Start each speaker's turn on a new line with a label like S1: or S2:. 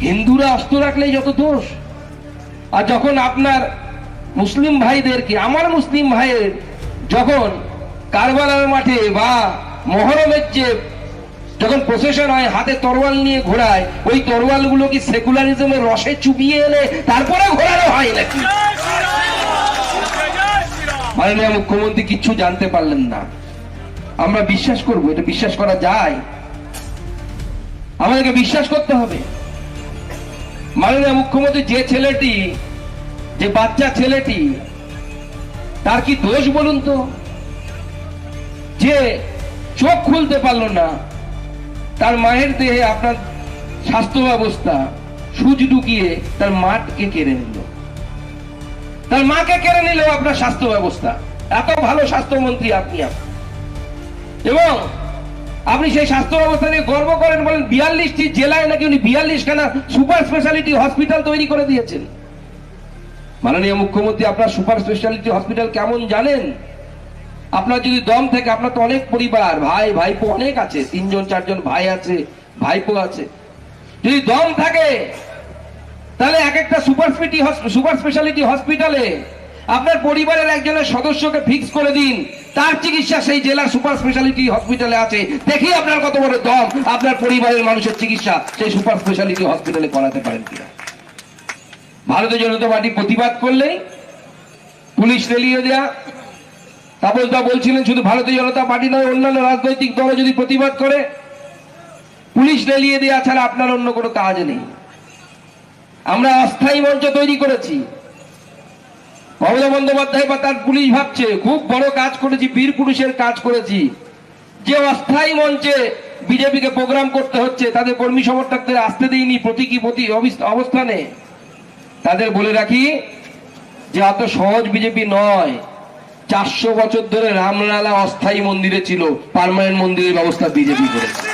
S1: হিন্দুরা অস্ত্র রাখলেই যত দোষ। আর যখন আপনার মুসলিম ভাইদেরকে, আমার মুসলিম ভাইয়ের যখন কারবালার মাঠে বা মহরমের যে যখন প্রসেশন হয়, হাতে তরোয়াল নিয়ে ঘোরায়, ওই তরোয়ালগুলো কি সেকুলারিজমের রসে চুপিয়ে এনে তারপরে ঘোরানো হয় নাকি? মাননীয় মুখ্যমন্ত্রী কিচ্ছু জানতে পারলেন না। আমরা বিশ্বাস করব, এটা বিশ্বাস করা যায়। আমাদেরকে বিশ্বাস করতে হবে। মাননীয় মুখ্যমন্ত্রী, যে ছেলেটি, যে বাচ্চা ছেলেটি, তার কি দোষ বলুন তো? যে চোখ খুলতে পারল না, তার মায়ের দেহে আপনার স্বাস্থ্য ব্যবস্থা, সুচ ঢুকিয়ে তার মাকে কেড়ে নিল। তার মাকে কেড়ে নিল আপনার স্বাস্থ্য ব্যবস্থা। এত ভালো স্বাস্থ্যমন্ত্রী আপনি। এবং আপনি সেই স্বাস্থ্য ব্যবস্থা নিয়ে গর্ব করেন বলেন, বিয়াল্লিশটি জেলায় নাকি উনি বিয়াল্লিশ খানা সুপার স্পেশালিটি হসপিটাল তৈরি করে দিয়েছেন? মাননীয় মুখ্যমন্ত্রী, আপনার সুপার স্পেশালিটি হসপিটাল কেমন জানেন? আপনার যদি দম থেকে, আপনার তো অনেক পরিবার, ভাই, ভাইপো অনেক আছে, তিনজন, চারজন ভাই আছে, ভাইপো আছে। যদি দম থাকে, তাহলে এক একটা সুপার সুপার স্পেশালিটি হসপিটালে আপনার পরিবারের একজনের সদস্যকে ফিক্স করে দিন। তার চিকিৎসা সেই জেলার সুপার স্পেশালিটি হসপিটালে আছে। দেখি আপনার কত বড় দম। আপনার পরিবারের মানুষের চিকিৎসা সেই সুপার স্পেশালিটি হসপিটালে করাতে পারেন কিনা। ভারতীয় জনতা পার্টি প্রতিবাদ করলেই পুলিশ রেলিয়ে দেয়া। তাপসদা বলছিলেন, শুধু ভারতীয় জনতা পার্টি নয়, অন্যান্য রাজনৈতিক দল যদি প্রতিবাদ করে, পুলিশ রেলিয়ে দেওয়া ছাড়া আপনার অন্য কোনো কাজ নেই। আমরা অস্থায়ী মঞ্চ তৈরি করেছি। মমতা বন্দ্যোপাধ্যায় বা তার পুলিশ ভাবছে, খুব বড় কাজ করেছি, বীর পুরুষের কাজ করেছি। যে অস্থায়ী মঞ্চে বিজেপিকে প্রোগ্রাম করতে হচ্ছে, তাদের কর্মী সমর্থকদের আসতে দিইনি প্রতীকী প্রতি অবিস- অবস্থানে। তাদের বলে রাখি যে এত সহজ বিজেপি নয়। চারশো বছর ধরে রামলালা অস্থায়ী মন্দিরে ছিল, পারমানেন্ট মন্দিরের ব্যবস্থা বিজেপি করেছে।